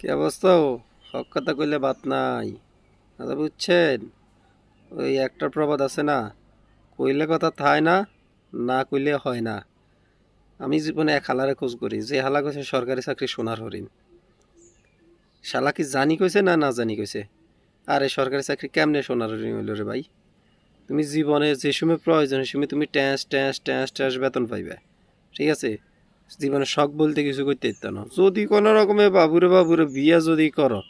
কি অবস্থা হক কথা কইলে বাত নাই। দাদা বুঝছেন? ওই একটা প্রবাদ আছে না, কইলে কথা থায় না না কইলে হয় না। আমি জীবনে এক হালারে খোঁজ করি, যে হালা কইছে সরকারি চাকরি সোনার হরিণ। শালা কি জানি কইছে না না জানি কইছে? আরে, সরকারি চাকরি কেমনে সোনার হরিণ হইল রে ভাই? তুমি জীবনে যে সময় প্রয়োজন সে সময় তুমি ট্যাঁস ট্যাঁস ট্যাঁস ট্যাঁস বেতন পাইবে। ঠিক আছে? জীবনে শখ বলতে কিছু করতে ইত্য না। যদি কোনো রকমে বাবুরে বাবুরে বিয়া যদি করো,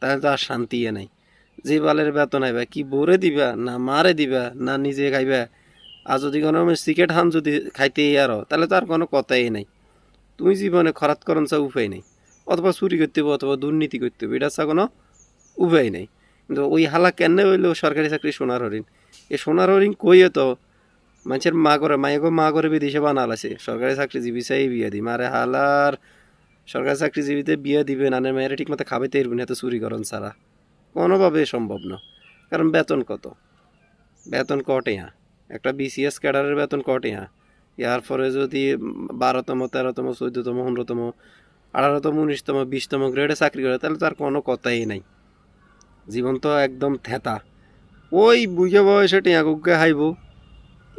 তাহলে তো আর শান্তি নাই। যে বালের বেতন আইবা, কি বরে দিবা, না মারে দিবা, না নিজে খাইবা, আর যদি কোনো সিকেট হান যদি খাইতে আরও, তাহলে তো আর কোনো কথাই নাই। তুমি জীবনে খরাত করন চা উপায় নেই। অথবা চুরি করতে হবে অথবা দুর্নীতি করতে হবে এটা চা কোনো উপায় নেই। কিন্তু ওই হালা কেন হইলেও সরকারি চাকরি সোনার হরিণ? এই সোনার হরিণ কইয়ে তো মানুষের মা করে মায়েকে মা করে বিদেশে বানাল আছে। সরকারি চাকরিজীবী চাই বিয়ে দিই মারে হালার, সরকারি চাকরিজীবীতে বিয়ে দিবে না মেয়ের ঠিক মতো খাবে তেরবেন এত চুরি করন ছাড়া। কোনোভাবে সম্ভব না। কারণ বেতন কত? বেতন কটে হ্যাঁ। একটা বিসিএস ক্যাডারের বেতন কটে হ্যাঁ। ইয়ার পরে যদি বারোতম, তেরোতম, চোদ্দতম, পনেরোতম, আঠারোতম, উনিশতম, বিশতম গ্রেডে চাকরি করে, তাহলে তার কোনো কথাই নাই। জীবন তো একদম থেতা। ওই বুঝে বয়সে টিয়া কুকে হাইব।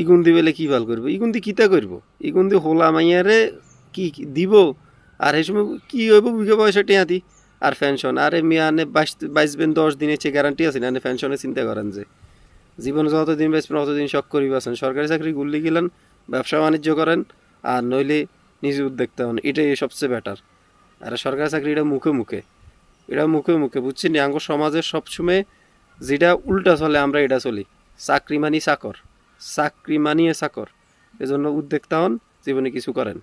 ইগুন্দি বেলে কি ভালো করব? ইগুন্দি কিতা করব? ইগুন্দি হোলা মাইয়ারে কি দিব? আর এই সময় কি হইব? বুঝে পয়সা টিয়াতি আর পেনশন আরে মিয়া বাইশ বাইশবেন দশ দিনের চেয়ে গ্যারান্টি আছে না? পেনশনে চিন্তা করেন যে। জীবন যতদিন বাঁচবেন, অতদিন শখ করি বাঁচেন। সরকারি চাকরি গুল্লি গেলেন, ব্যবসা বাণিজ্য করেন, আর নইলে নিজে উদ্যোক্তা হন এটাই সবচেয়ে বেটার আর সরকারি চাকরি এটা মুখে মুখে। এটা মুখে মুখে বুঝছি নি? সমাজের সবসময় যেটা উল্টা চলে, আমরা এটা চলি। চাকরি মানি চাকর। চাকরি মানিয়ে চাকর। এজন্য উদ্যোক্তা হন জীবনে কিছু করেন।